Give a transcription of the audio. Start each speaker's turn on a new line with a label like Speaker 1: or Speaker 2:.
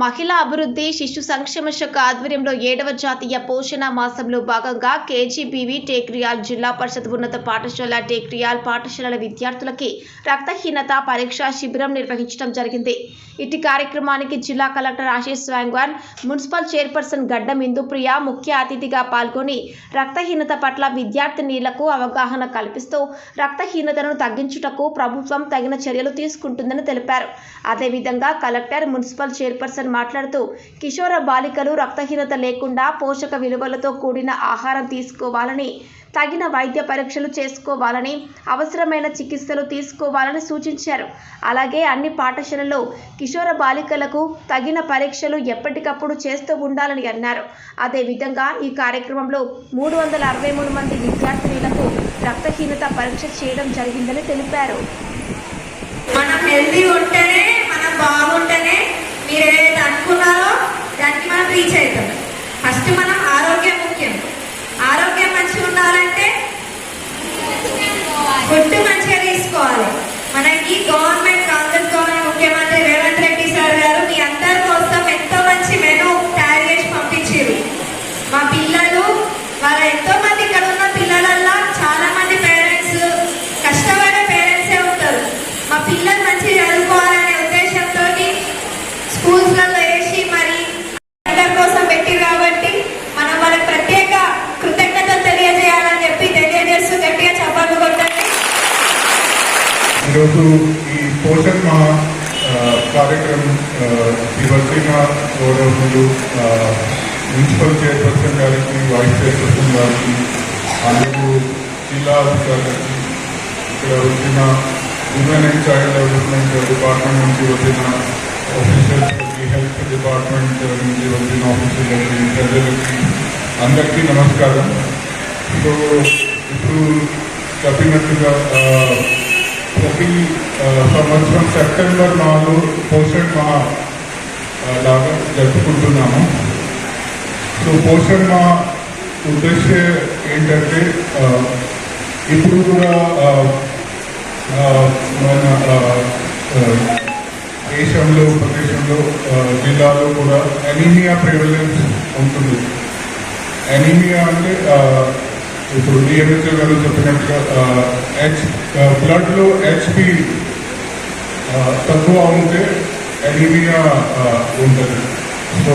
Speaker 1: మహిళా అభివృద్ధి శిశు సంక్షేమ శాఖ ఆధ్వర్యంలో ఏడవ జాతీయ పోషణ మాసంలో భాగంగా కేజీబీవి టేక్రియాల్ జిల్లా పరిషత్ ఉన్నత పాఠశాల టేక్రియాల్ పాఠశాలల విద్యార్థులకి రక్తహీనత పరీక్షా శిబిరం నిర్వహించడం జరిగింది. ఇటు కార్యక్రమానికి జిల్లా collector Ashish Sangwan municipal chairperson Gaddam Indupriya ముఖ్య అతిథిగా పాల్గొని రక్తహీనత పట్ల విద్యార్థినీలకు అవగాహన కల్పిస్తూ రక్తహీనతను తగ్గించుటకు ప్రభుత్వం తగిన చర్యలు తీసుకుంటుందని తెలిపారు. అదేవిధంగా కలెక్టర్ మున్సిపల్ చైర్పర్సన్ మాట్లాడుతూ కిషోర బాలికలు రక్తహీనత లేకుండా పోషక విలువలతో కూడిన ఆహారం తీసుకోవాలని తగిన వైద్య పరీక్షలు చేసుకోవాలని అవసరమైన చికిత్సలు తీసుకోవాలని సూచించారు. అలాగే అన్ని పాఠశాలల్లో కిషోర బాలికలకు తగిన పరీక్షలు ఎప్పటికప్పుడు చేస్తూ ఉండాలని అన్నారు. అదేవిధంగా ఈ కార్యక్రమంలో మూడు వందల అరవై మూడు మంది విద్యార్థినులకు రక్తహీనత పరీక్ష చేయడం జరిగిందని తెలిపారు.
Speaker 2: మనం ఉంటే ఫస్ట్ మనం ఆరోగ్యం ముఖ్యం. ఆరోగ్యం మంచిగా ఉండాలంటే ఫుడ్ మంచిగా తీసుకోవాలి. మనకి గవర్నమెంట్ కాంగ్రెస్ గవర్నమెంట్ ముఖ్యమంత్రి రేవంత్ రెడ్డి సార్ గారు మీ అందరి కోసం ఎంతో మంచి మెనూ తయారు చేసి పంపించారు. మా పిల్లలు వాళ్ళ ఎంతో మంది ఇక్కడ ఉన్న పిల్లలల్లో చాలా మంది పేరెంట్స్ కష్టపడే పేరెంట్సే ఉంటారు. మా పిల్లలు మంచిగా చదువుకోవాలనే ఉద్దేశంతో స్కూల్స్లలో వేసి మరి అందరి కోసం పెట్టి
Speaker 3: ఈరోజు ఈ పోషణ్ మహా ఆ, కార్యక్రమం ఆ, శ్రీ వచ్చిన గౌరవములు ఆ, మున్సిపల్ చైర్పర్సన్ గారికి వైస్ చైర్పర్సన్ గారికి అందరూ జిల్లా అధికారులకి ఇక్కడ వచ్చిన women and child development department నుంచి వచ్చిన ఆఫీసర్స్కి హెల్త్ డిపార్ట్మెంట్ నుంచి వచ్చిన ఆఫీసర్లకి ప్రజలకి అందరికీ నమస్కారం సో ఇప్పుడు చెప్పినట్టుగా ఆ, ప్రతి సంవత్సరం సెప్టెంబర్ మాలో పోషణ్ మా లాగా జరుపుకుంటున్నాము. సో పోషణ్ మా ఉద్దేశం ఏంటంటే ఇప్పుడు కూడా మన దేశంలో ప్రదేశంలో జిల్లాలో కూడా ఎనీమియా ప్రివలెన్స్ ఉంటుంది. ఎనీమియా అంటే ఇప్పుడు డిఎంహెచ్ఓ గారు చెప్పినట్టుగా హెచ్ బ్లడ్లో హెచ్పి తక్కువ ఉంటే ఎనీమియా ఉంటుంది సో